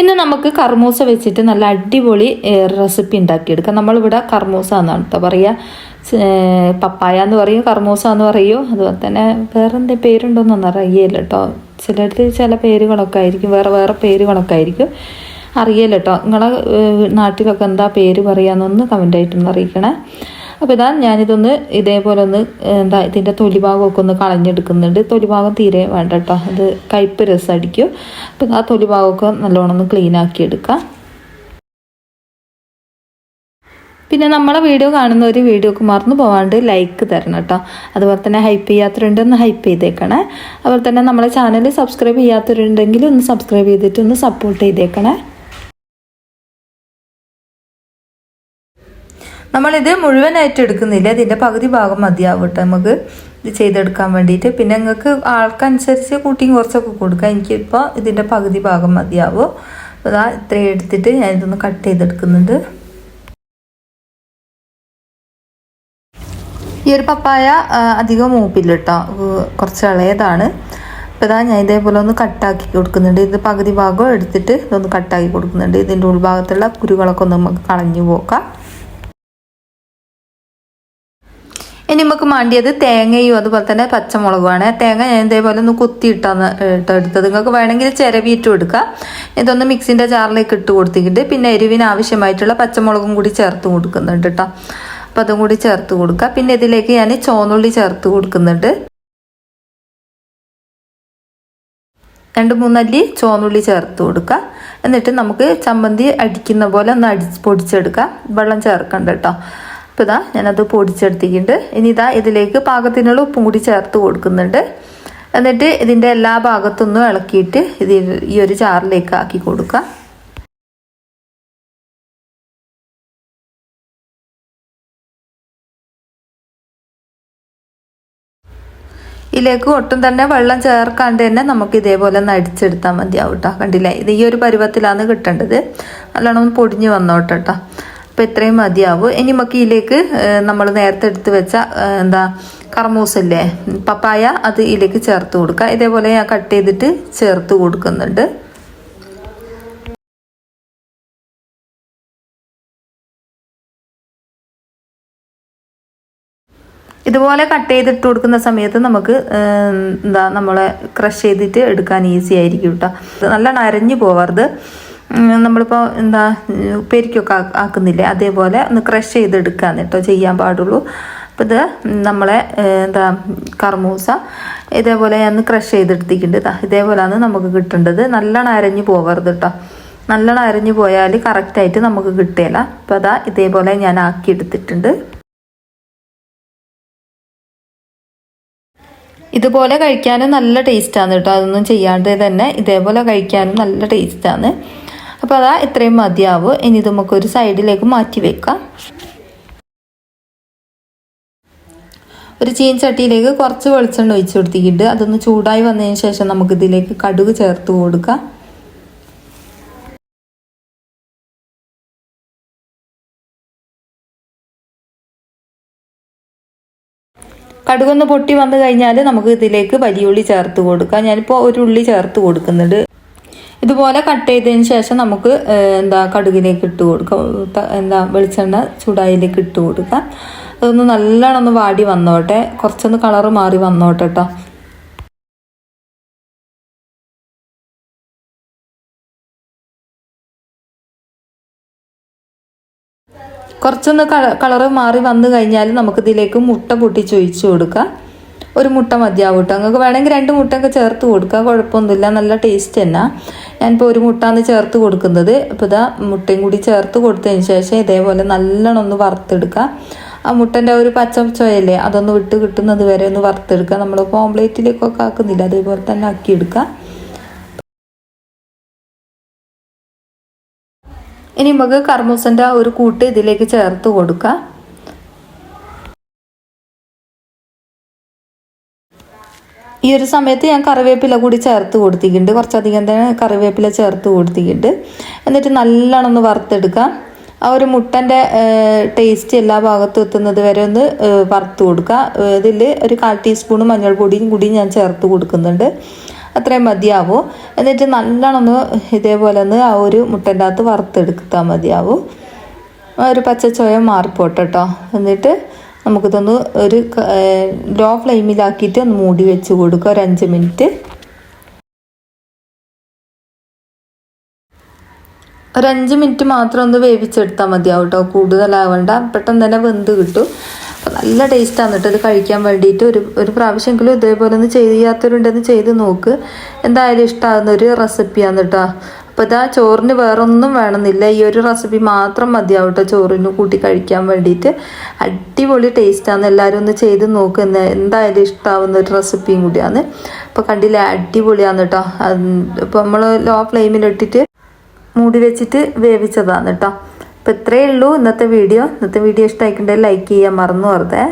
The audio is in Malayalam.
ഇന്ന് നമുക്ക് കർമൂസ വെച്ചിട്ട് നല്ല അടിപൊളി റെസിപ്പി ഉണ്ടാക്കിയെടുക്കാം. നമ്മളിവിടെ കർമൂസ എന്നാണ് കേട്ടോ പറയുക പപ്പായ എന്ന് പറയും കർമൂസ എന്ന് പറയും. അതുപോലെ തന്നെ വേറെ എന്തെങ്കിലും പേരുണ്ടോന്നൊന്നും അറിയില്ല കേട്ടോ. ചിലടത്ത് ചില പേരുകളൊക്കെ ആയിരിക്കും വേറെ വേറെ പേരുകളൊക്കെ ആയിരിക്കും. അറിയില്ല കേട്ടോ. നിങ്ങളെ നാട്ടിലൊക്കെ എന്താ പേര് പറയാന്നൊന്ന് കമന്റായിട്ടൊന്ന് അറിയിക്കണേ. അപ്പോൾ ഇതാ ഞാനിതൊന്ന് ഇതേപോലെ ഒന്ന് എന്താ ഇതിന്റെ തൊലിഭാഗമൊക്കെ ഒന്ന് കളഞ്ഞെടുക്കുന്നുണ്ട്. തൊലിഭാഗം തീരെ വേണ്ട കേട്ടോ അത് കയ്പ്പ് രസമടിക്കും അപ്പോൾ ആ തൊലിഭാഗമൊക്കെ നല്ലോണം ഒന്ന് ക്ലീൻ ആക്കി എടുക്കാം പിന്നെ നമ്മളെ വീഡിയോ കാണുന്ന ഒരു വീഡിയോക്ക് മറന്നു പോകാണ്ട് ലൈക്ക് തരണം കേട്ടോ. അതുപോലെ തന്നെ ഹൈപ്പ് ചെയ്യാത്തവരുണ്ട് ഒന്ന് ഹൈപ്പ് ചെയ്തേക്കണേ. അതുപോലെ തന്നെ നമ്മളെ ചാനൽ സബ്സ്ക്രൈബ് ചെയ്യാത്തവരുണ്ടെങ്കിൽ ഒന്ന് സബ്സ്ക്രൈബ് ചെയ്തിട്ട് ഒന്ന് സപ്പോർട്ട് ചെയ്തേക്കണേ. നമ്മളിത് മുഴുവനായിട്ട് എടുക്കുന്നില്ല. ഇതിന്റെ പകുതി ഭാഗം മതിയാവും കേട്ടോ നമുക്ക് ഇത് ചെയ്തെടുക്കാൻ വേണ്ടിയിട്ട്. പിന്നെ നിങ്ങൾക്ക് ആൾക്കനുസരിച്ച് കൂട്ടിയും കുറച്ചൊക്കെ കൊടുക്കാം. എനിക്കിപ്പോൾ ഇതിന്റെ പകുതി ഭാഗം മതിയാവും. അപ്പോൾ അതാ ഇത്രയും എടുത്തിട്ട് ഞാൻ ഇതൊന്ന് കട്ട് ചെയ്തെടുക്കുന്നുണ്ട്. ഈ ഒരു പപ്പായ അധികം മൂപ്പില്ല കേട്ടോ കുറച്ച് ഇളയതാണ്. അപ്പോൾ ഇതാ ഞാൻ ഇതേപോലെ ഒന്ന് കട്ടാക്കി കൊടുക്കുന്നുണ്ട്. ഇത് പകുതി ഭാഗം എടുത്തിട്ട് ഇതൊന്ന് കട്ടാക്കി കൊടുക്കുന്നുണ്ട്. ഇതിന്റെ ഉൾഭാഗത്തുള്ള കുരുകളൊക്കെ ഒന്ന് നമുക്ക് കളഞ്ഞു പോക്കാം ഇനി നമുക്ക് മാണ്ടിയത് തേങ്ങയും അതുപോലെ തന്നെ പച്ചമുളകുമാണ്. തേങ്ങ ഞാൻ ഇതേപോലെ ഒന്ന് കുത്തി ഇട്ടാന്ന് എടുത്തത്. നിങ്ങൾക്ക് വേണമെങ്കിൽ ചിരവിയിട്ടും എടുക്കാം. ഇതൊന്ന് മിക്സിന്റെ ജാറിലേക്ക് ഇട്ട് കൊടുത്തിട്ട് പിന്നെ എരിവിന് ആവശ്യമായിട്ടുള്ള പച്ചമുളകും കൂടി ചേർത്ത് കൊടുക്കുന്നുണ്ട് കേട്ടോ അപ്പോൾ അതും കൂടി ചേർത്ത് കൊടുക്കുക പിന്നെ ഇതിലേക്ക് ഞാൻ ചോന്നുള്ളി ചേർത്ത് കൊടുക്കുന്നുണ്ട്. രണ്ട് മൂന്നല്ലി ചോന്നുള്ളി ചേർത്ത് കൊടുക്കുക. എന്നിട്ട് നമുക്ക് ചമ്മന്തി അടിക്കുന്ന പോലെ ഒന്ന് അടി പൊടിച്ചെടുക്കാം. വെള്ളം ചേർക്കണ്ട കേട്ടോ അപ്പോൾ ഇതാ ഞാനത് പൊടിച്ചെടുത്തിട്ടുണ്ട്. ഇനി ഇതാ ഇതിലേക്ക് പാകത്തിനുള്ള ഉപ്പും കൂടി ചേർത്ത് കൊടുക്കുന്നുണ്ട്. എന്നിട്ട് ഇതിന്റെ എല്ലാ ഭാഗത്തൊന്നും ഇളക്കിയിട്ട് ഇത് ഈ ഒരു ചാറിലേക്ക് ആക്കി കൊടുക്കുക. ഇതിലേക്ക് ഒട്ടും തന്നെ വെള്ളം ചേർക്കാണ്ട് തന്നെ നമുക്ക് ഇതേപോലെ നടിച്ചെടുത്താൽ മതിയാവും കേട്ടോ കണ്ടില്ലേ? ഇത് ഈ ഒരു പരുവത്തിലാണ് കിട്ടേണ്ടത്. നല്ലോണം പൊടിഞ്ഞു വന്നോട്ടെ അപ്പോൾ ഇത്രയും മതിയാവും. ഇനി നമുക്ക് ഇതിലേക്ക് നമ്മൾ നേരത്തെ എടുത്ത് വെച്ച എന്താ കർമൂസല്ലേ പപ്പായ അത് ഇതിലേക്ക് ചേർത്ത് കൊടുക്കുക. ഇതേപോലെ ഞാൻ കട്ട് ചെയ്തിട്ട് ചേർത്ത് കൊടുക്കുന്നുണ്ട്. ഇതുപോലെ കട്ട് ചെയ്തിട്ട് കൊടുക്കുന്ന സമയത്ത് നമുക്ക് എന്താ നമ്മളെ ക്രഷ് ചെയ്തിട്ട് എടുക്കാൻ ഈസി ആയിരിക്കും കേട്ടോ നല്ല അരഞ്ഞു പോവരുത്. ഉം, നമ്മളിപ്പോൾ എന്താ പെരിക്കൊക്കെ ആക്കുന്നില്ലേ? അതേപോലെ ഒന്ന് ക്രഷ് ചെയ്തെടുക്കാന്ന് കേട്ടോ ചെയ്യാൻ പാടുള്ളൂ. അപ്പോൾ ഇത് നമ്മളെ എന്താ കർമൂസ. ഇതേപോലെ ഞാൻ ക്രഷ് ചെയ്തെടുത്തിട്ടുണ്ട് ഇതേപോലെ ഇതേപോലെയാണ് നമുക്ക് കിട്ടേണ്ടത്. നല്ലോണം അരഞ്ഞു പോകരുത് കേട്ടോ നല്ലോണം അരഞ്ഞു പോയാൽ കറക്റ്റായിട്ട് നമുക്ക് കിട്ടില്ല അപ്പോൾ അതാ ഇതേപോലെ ഞാൻ ആക്കി എടുത്തിട്ടുണ്ട്. ഇതുപോലെ കഴിക്കാനും നല്ല ടേസ്റ്റാണ് കേട്ടോ അതൊന്നും ചെയ്യാണ്ട് തന്നെ ഇതേപോലെ കഴിക്കാനും നല്ല ടേസ്റ്റാണ് അപ്പോൾ അതാ ഇത്രയും മതിയാവും. ഇനി ഇത് നമുക്ക് ഒരു സൈഡിലേക്ക് മാറ്റി വെക്കാം. ഒരു ചീൻ ചട്ടിയിലേക്ക് കുറച്ച് വെളിച്ചെണ്ണ ഒഴിച്ചു കൊടുത്തിട്ട് അതൊന്ന് ചൂടായി വന്നതിന് ശേഷം നമുക്ക് ഇതിലേക്ക് കടുക് ചേർത്ത് കൊടുക്കാം. കടുകൊന്ന് പൊട്ടി വന്നു കഴിഞ്ഞാൽ നമുക്ക് ഇതിലേക്ക് വലിയുള്ളി ചേർത്ത് കൊടുക്കാം. ഞാനിപ്പോൾ ഒരു ഉള്ളി ചേർത്ത് കൊടുക്കുന്നുണ്ട്. ഇതുപോലെ കട്ട് ചെയ്തതിന് ശേഷം നമുക്ക് എന്താ കടുകിലേക്ക് ഇട്ട് കൊടുക്കാം ത- എന്താ വെളിച്ചെണ്ണ ചൂടായിലേക്ക് ഇട്ട് കൊടുക്കാം. അതൊന്ന് നല്ലോണം ഒന്ന് വാടി വന്നോട്ടെ. കുറച്ചൊന്ന് കളറ് മാറി വന്നോട്ടെ കേട്ടോ കുറച്ചൊന്ന് കളറ് മാറി വന്നു കഴിഞ്ഞാൽ നമുക്കിതിലേക്ക് മുട്ട പൊട്ടിച്ച് ഒഴിച്ച് കൊടുക്കാം. ഒരു മുട്ട മതിയാവും കേട്ടോ. നിങ്ങൾക്ക് വേണമെങ്കിൽ രണ്ട് മുട്ടയൊക്കെ ചേർത്ത് കൊടുക്കുക. കുഴപ്പമൊന്നുമില്ല. നല്ല ടേസ്റ്റ് തന്നെ. ഞാനിപ്പോൾ ഒരു മുട്ടാന്ന് ചേർത്ത് കൊടുക്കുന്നത്. ഇപ്പോൾ ഇതാ മുട്ടയും കൂടി ചേർത്ത് കൊടുത്തതിന് ശേഷം ഇതേപോലെ നല്ലോണം ഒന്ന് വറുത്തെടുക്കുക. ആ മുട്ടന്റെ ഒരു പച്ച ചോയല്ലേ അതൊന്ന് വിട്ട് കിട്ടുന്നത് വരെ ഒന്ന് വറുത്തെടുക്കുക. നമ്മൾ ഓംലേറ്റിലേക്കൊക്കെ ആക്കുന്നില്ല. അതേപോലെ തന്നെ ആക്കിയെടുക്കുക. ഇനി നമുക്ക് കർമൂസന്റെ ഒരു കൂട്ട് ഇതിലേക്ക് ചേർത്ത് കൊടുക്കാം ഈ ഒരു സമയത്ത് ഞാൻ കറിവേപ്പില കൂടി ചേർത്ത് കൊടുത്തിട്ടുണ്ട്. കുറച്ചധികം തന്നെ കറിവേപ്പില ചേർത്ത് കൊടുത്തിട്ടുണ്ട്. എന്നിട്ട് നല്ലോണം ഒന്ന് വറുത്തെടുക്കാം. ആ ഒരു മുട്ടന്റെ ടേസ്റ്റ് എല്ലാ ഭാഗത്തും എത്തുന്നത് വരെ ഒന്ന് വറുത്ത് കൊടുക്കുക ഇതിൽ ഒരു കാൽ ടീസ്പൂൺ മഞ്ഞൾപ്പൊടിയും കൂടി ഞാൻ ചേർത്ത് കൊടുക്കുന്നുണ്ട്. അത്രയും മതിയാവും. എന്നിട്ട് നല്ലോണം ഒന്ന് ഇതേപോലെ ഒന്ന് ആ ഒരു മുട്ടന്റെ അകത്ത് വറുത്തെടുത്താൽ മതിയാവും. ഒരു പച്ചച്ചോയ കേട്ടോ എന്നിട്ട് നമുക്കിതൊന്ന് ഒരു ലോ ഫ്ലെയിമിലാക്കിയിട്ട് ഒന്ന് മൂടി വെച്ച് കൊടുക്കുക. ഒരു അഞ്ച് മിനിറ്റ്. ഒരു അഞ്ച് മിനിറ്റ് മാത്രം ഒന്ന് വേവിച്ചെടുത്താൽ മതിയാവും കേട്ടോ കൂടുതലാവണ്ട. പെട്ടെന്ന് തന്നെ വെന്ത് കിട്ടും. നല്ല ടേസ്റ്റാണ് കേട്ടോ. ഇത് കഴിക്കാൻ വേണ്ടിയിട്ട് ഒരു ഒരു പ്രാവശ്യമെങ്കിലും ഇതേപോലെ ഒന്ന് ചെയ്യാത്തവരുണ്ടെന്ന് ചെയ്ത് നോക്ക്. എന്തായാലും ഇഷ്ടമാകുന്ന ഒരു റെസിപ്പിയാണ് കേട്ടോ. അപ്പോൾ ഇതാ ചോറിന് വേറൊന്നും വേണമെന്നില്ല. ഈ ഒരു റെസിപ്പി മാത്രം മതിയാവും കേട്ടോ ചോറിന് കൂട്ടി കഴിക്കാൻ വേണ്ടിയിട്ട്. അടിപൊളി ടേസ്റ്റാണ് എല്ലാവരും ഒന്ന് ചെയ്ത് നോക്കുന്ന എന്തായാലും ഇഷ്ടമാവുന്ന ഒരു റെസിപ്പിയും കൂടിയാണ്. അപ്പോൾ കണ്ടില്ലേ അടിപൊളിയാണ് കേട്ടോ ഇപ്പോൾ നമ്മൾ ലോ ഫ്ലെയിമിലിട്ടിട്ട് മൂടി വെച്ചിട്ട് വേവിച്ചതാണ് കേട്ടോ അപ്പോൾ ഇത്രയേ ഉള്ളൂ ഇന്നത്തെ വീഡിയോ ഇന്നത്തെ വീഡിയോ ഇഷ്ടമായിട്ടുണ്ടെങ്കിൽ ലൈക്ക് ചെയ്യാൻ മറന്നു വെറുതെ